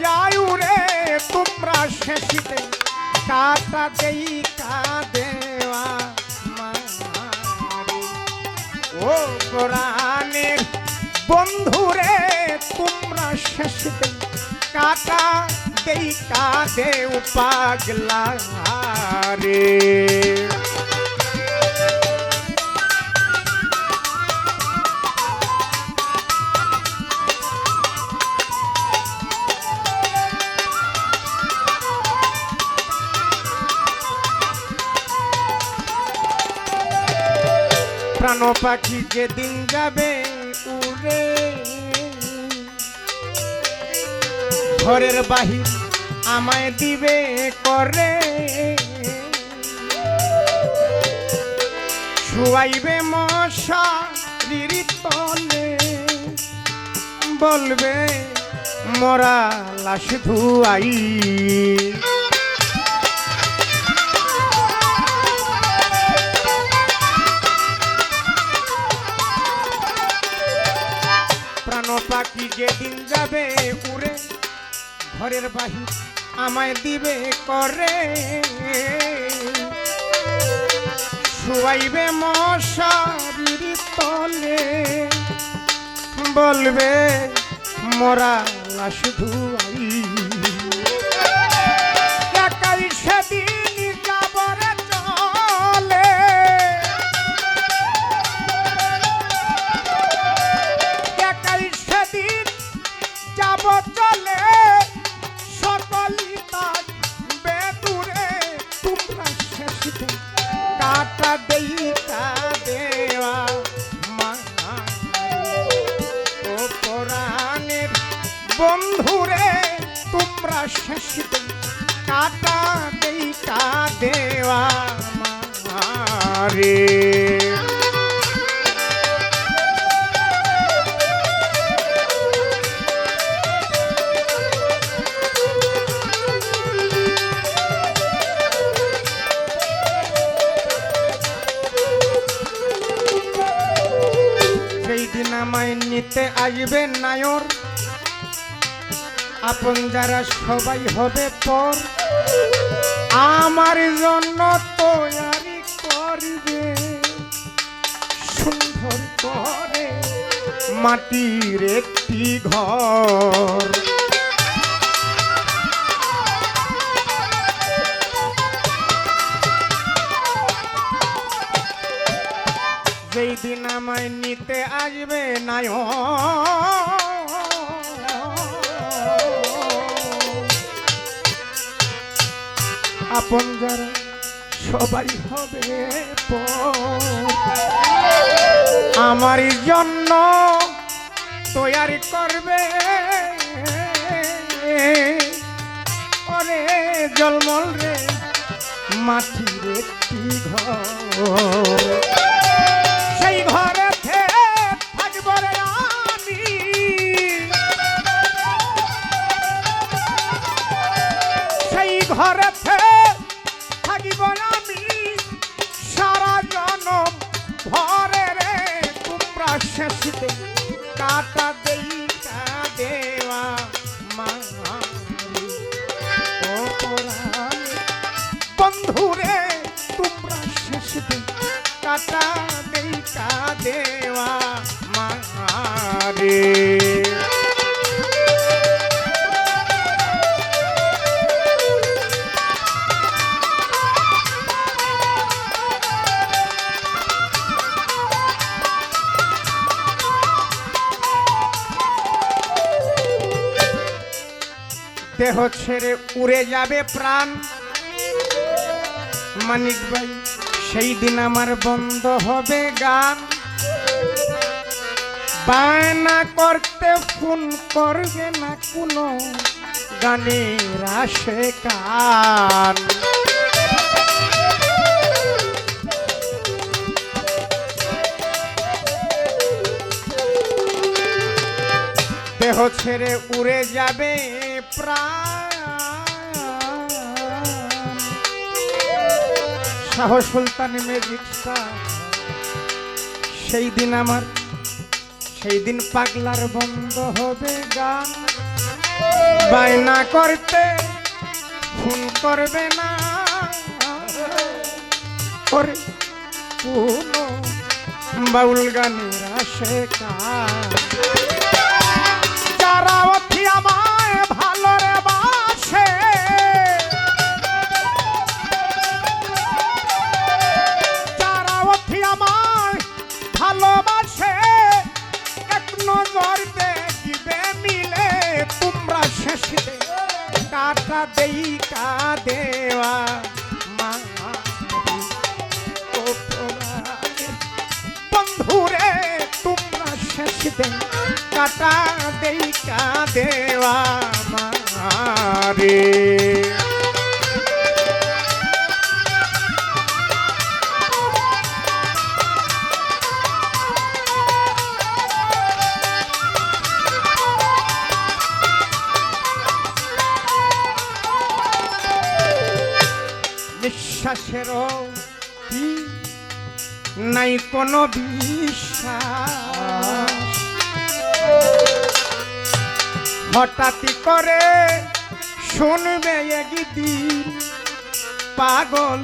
যাই উড়ে তোমরা শেষিতে কাটা দেই কাদেওয়া ও কোরআনের বন্ধুরে তোমরা শেষিতে কাটা দেই কাদেও পাগলা রে। প্রাণ পাখি যেদিন যাবে উড়ে। ঘরের বাহির আমায় দিবে করে। শুয়াইবে মশা তলে। বলবে, মরা লাশ ধুয়াই। ঘরের বাহির আমায় দিবে করে। শুয়াইবে মশারির তলে বলবে মোরা লাশ বন্ধুরে তোমরা শেষতে কাটা দেই কা দেওয়া মারে। সেই নিতে আসবে নায়র আপন যারা সবাই হবে পর, আমার জন্য তৈরি করবে। সুন্দর করে মাটির একটি ঘর। যেই দিন আমায় নিতে আসবে নায় আপন যারা সবাই হবে। আমার জন্য তৈরি করবে জলমল রে, মাটির একটি ঘর সেই ঘরে ঘরে তোমরা শেষতে কাটা দেই কা দেওয়া মা ও কোরআন বন্ধুরে তোমরা শেষতে কাটা দেই কা দেওয়া মারে দেহ ছেড়ে উড়ে যাবে প্রাণ। মানিক ভাই, সেই দিন আমার বন্ধ হবে গান। বায়না করতে ফোন করবে না কোনো গানের আসে কান। দেহ ছেড়ে উড়ে যাবে প্রাণ। শাহ সুলতান ম্যাজিক সেই দিন আমার সেই দিন পাগলার বন্ধ হবে গান। বায়না করতে ফোন করবে না। ওরে কোনো বাউল গানের আসে যারা দেওয়া মা বন্ধুরে তোমরা শেষ দে কাটা দেই কা দেওয়া নিঃশ্বাসেরও নাই কোনো বিশ্বাস হঠাৎই করে শুনবে একদিন পাগল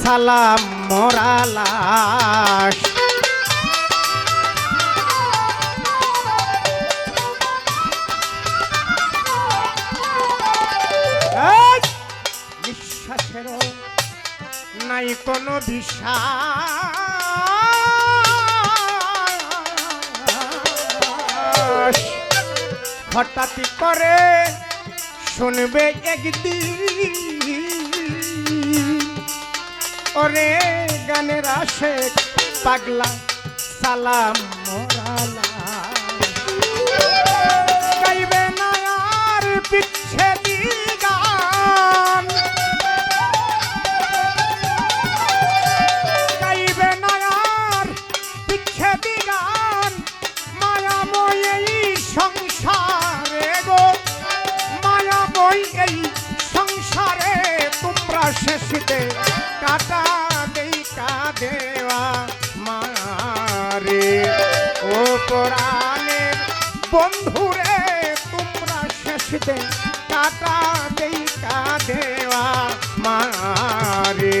সালাম মরালাস! নিঃশ্বাসেরও নাই কোনো বিশ্বাস হঠাৎ করে শুনবে একদিন। গানের আসে পাগলা সালাম মরালা। গাইবে না আর পরাণের বন্ধুরে তোমরা শেষতে কাটা দেই দেওয়া মারে।